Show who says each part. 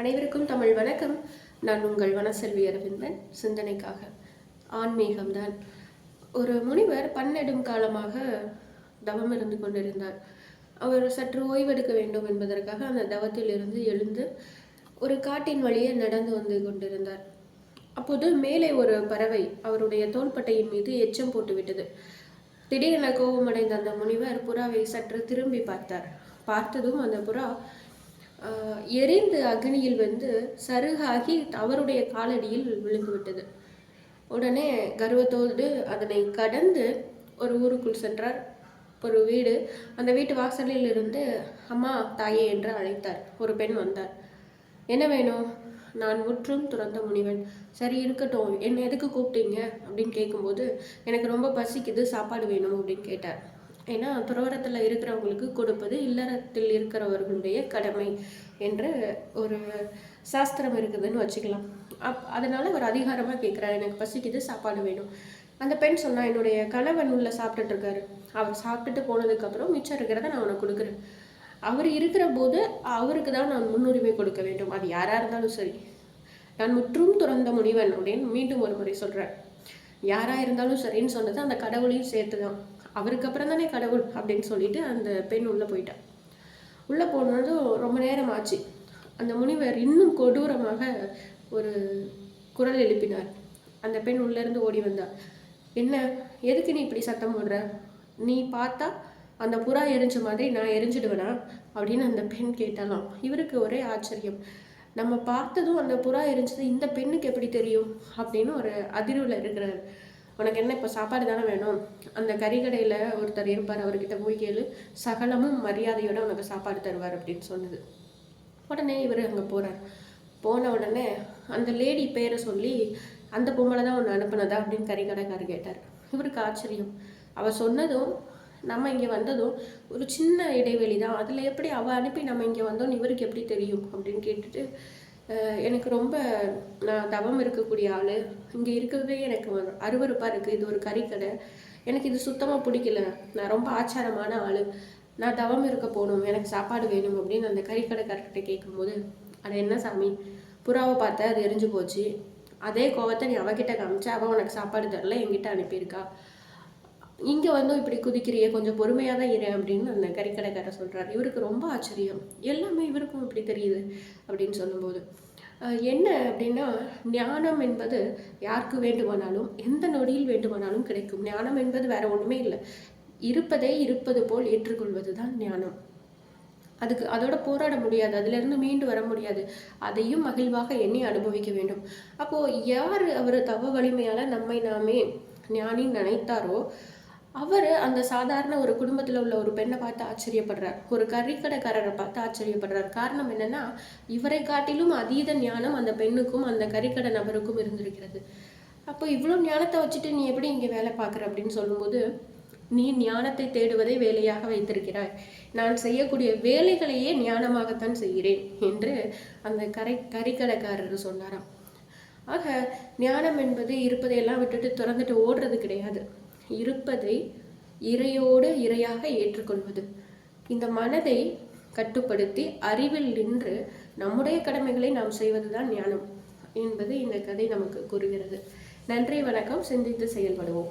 Speaker 1: அனைவருக்கும் தமிழ் வணக்கம். நான் உங்கள் வனசெல்வி அரவிந்தன். சிந்தனைக்காக ஆன்மீகம்தான் ஒரு முனிவர் பன்னெடும் காலமாக தவம் இருந்து கொண்டிருந்தார். அவர் சற்று ஓய்வெடுக்க வேண்டும் என்பதற்காக அந்த தவத்தில் இருந்து எழுந்து ஒரு காட்டின் வழியே நடந்து வந்து கொண்டிருந்தார். அப்போது மேலே ஒரு பறவை அவருடைய தோள்பட்டையின் மீது எச்சம் போட்டுவிட்டது திடீரென கோபமடைந்த அந்த முனிவர் புறாவை சற்று திரும்பி பார்த்தார். பார்த்ததும் அந்த புறா எரிந்து அக்னியில் வந்து சருகாகி அவருடைய காலடியில் விழுந்துவிட்டது. உடனே கர்வத்தோடு அதனை கடந்து ஒரு ஊருக்குள் சென்றார். ஒரு வீடு. அந்த வீட்டு வாசலில் இருந்து அம்மா தாயே என்று அழைத்தார். ஒரு பெண் வந்தார். என்ன வேணும் நான் முற்றும் துறந்த முனிவன். சரி இருக்கட்டும். என்ன எதுக்கு கூப்பிட்டீங்க? அப்படின்னு கேட்கும்போது எனக்கு ரொம்ப பசிக்குது. சாப்பாடு வேணும் அப்படின்னு கேட்டார். ஏன்னா துறவரத்தில் இருக்கிறவங்களுக்கு கொடுப்பது இல்லறத்தில் இருக்கிறவர்களுடைய கடமை என்று ஒரு சாஸ்திரம் இருக்குதுன்னு வச்சுக்கலாம். அப் அதனால ஒரு அதிகாரமாக கேட்குறாரு எனக்கு பசிக்குது சாப்பாடு வேணும். அந்த பெண் சொன்னால் என்னுடைய கணவன் உள்ள சாப்பிட்டுட்டு இருக்காரு. அவர் சாப்பிட்டுட்டு போனதுக்கப்புறம் மிச்சம் இருக்கிறத நான் உனக்கு கொடுக்குறேன். அவர் இருக்கிற போது அவருக்கு தான் நான் முன்னுரிமை கொடுக்க வேண்டும். அது யாராக இருந்தாலும் சரி. நான் முற்றும் துறந்த முனிவன் அப்படின்னு மீண்டும் ஒரு முறை சொல்கிறேன் யாராக இருந்தாலும் சரின்னு சொன்னது அந்த கடவுளையும் சேர்த்து தான் அவருக்கு அப்புறம் தானே கடவுள் அப்படின்னு சொல்லிட்டு அந்த பெண் உள்ளே போயிட்டா. உள்ளே போனதும் ரொம்ப நேரம் ஆச்சு. அந்த முனிவர் இன்னும் கொடூரமாக ஒரு குரல் எழுப்பினார். அந்த பெண் உள்ளேருந்து ஓடி வந்தார் என்ன? எதுக்கு நீ இப்படி சத்தம் போடுற? நீ பார்த்தா அந்த புறா எரிஞ்ச மாதிரி நான் எரிஞ்சிடுவேனா? அப்படின்னு அந்த பெண் கேட்டாலாம். இவருக்கு ஒரே ஆச்சரியம். நம்ம பார்த்ததும் அந்த புறா எரிஞ்சது இந்த பெண்ணுக்கு எப்படி தெரியும்? அப்படின்னு ஒரு அதிர்வில் இருக்கிறார். உனக்கு என்ன இப்போ சாப்பாடு தானே வேணும்? அந்த கறிக்கடையில் ஒருத்தர் இருப்பார் அவர்கிட்ட போய் கேளு. சகலமும் மரியாதையோட உனக்கு சாப்பாடு தருவார் அப்படின்னு சொன்னது. உடனே இவர் அங்கே போகிறார் போன உடனே அந்த லேடி பேரை சொல்லி அந்த பொம்பளை தான் ஒன்று அனுப்புனதா? அப்படின்னு கறிக்கடைக்காரர் கேட்டார். இவருக்கு ஆச்சரியம். அவள் சொன்னதும் நம்ம இங்கே வந்ததும் ஒரு சின்ன இடைவெளி தான். அதில் எப்படி அவள் அனுப்பி நம்ம இங்கே வந்தோம்னு இவருக்கு எப்படி தெரியும்? அப்படின்னு கேட்டுட்டு எனக்கு ரொம்ப நான் தவம் இருக்கக்கூடிய ஆள். இங்கே இருக்கவே எனக்கு அருவருப்பாக இருக்குது இது ஒரு கறிக்கடை. எனக்கு இது சுத்தமாக பிடிக்கல. நான் ரொம்ப ஆச்சாரமான ஆள். நான் தவம் இருக்க போகணும். எனக்கு சாப்பாடு வேணும் அப்படின்னு அந்த கறிக்கடைக்காரர்கிட்ட கேட்கும்போது அது என்ன சாமி? புறாவை பார்த்தா அது எரிஞ்சு போச்சு. அதே கோவத்தை நீ அவகிட்ட காமிச்சா அவள் உனக்கு சாப்பாடு தரல என்கிட்ட அனுப்பியிருக்கா. இங்கே வந்து இப்படி குதிக்கிறியே கொஞ்சம் பொறுமையாக தான் இரு அப்படின்னு அந்த கறிக்கடைக்காரர் சொல்கிறார் இவருக்கு ரொம்ப ஆச்சரியம். எல்லாமே இவருக்கும் இப்படி தெரியுது அப்படின்னு சொல்லும்போது என்ன அப்படின்னா ஞானம் என்பது யாருக்கு வேண்டுமானாலும் எந்த நொடியில் வேண்டுமானாலும் கிடைக்கும். ஞானம் என்பது வேற ஒன்றுமே இல்லை. இருப்பதே இருப்பது போல் ஏற்றுக்கொள்வது தான் ஞானம். அதுக்கு அதோட போராட முடியாது. அதிலிருந்து மீண்டு வர முடியாது. அதையும் மகிழ்வாக எண்ணி அனுபவிக்க வேண்டும். அப்போ யார் அவர் தவ வலிமையால நம்மை நாமே ஞானி நினைத்தாரோ அவர் அந்த சாதாரண ஒரு குடும்பத்தில் உள்ள ஒரு பெண்ணை பார்த்து ஆச்சரியப்படுறார். ஒரு கறிக்கடைக்காரரை பார்த்து ஆச்சரியப்படுறார். காரணம் என்னன்னா இவரை காட்டிலும் அதீத ஞானம் அந்த பெண்ணுக்கும் அந்த கறிக்கடை நபருக்கும் இருந்திருக்கிறது. அப்போ இவ்வளோ ஞானத்தை வச்சுட்டு நீ எப்படி இங்கே வேலை பார்க்குற அப்படின்னு சொல்லும்போது நீ ஞானத்தை தேடுவதை வேலையாக வைத்திருக்கிறாய். நான் செய்யக்கூடிய வேலைகளையே ஞானமாகத்தான் செய்கிறேன் என்று அந்த கரை கறிக்கடைக்காரர் சொன்னாராம். ஆக ஞானம் என்பது இருப்பதையெல்லாம் விட்டுட்டு திறந்துட்டு ஓடுறது கிடையாது. இருப்பதை இறையோடு இறையாக ஏற்றுக்கொள்வது. இந்த மனதை கட்டுப்படுத்தி அறிவில் நின்று நம்முடைய கடமைகளை நாம் செய்வதுதான் ஞானம் என்பது இந்த கதை நமக்கு கூறுகிறது. நன்றி வணக்கம். சிந்தித்து செயல்படுவோம்.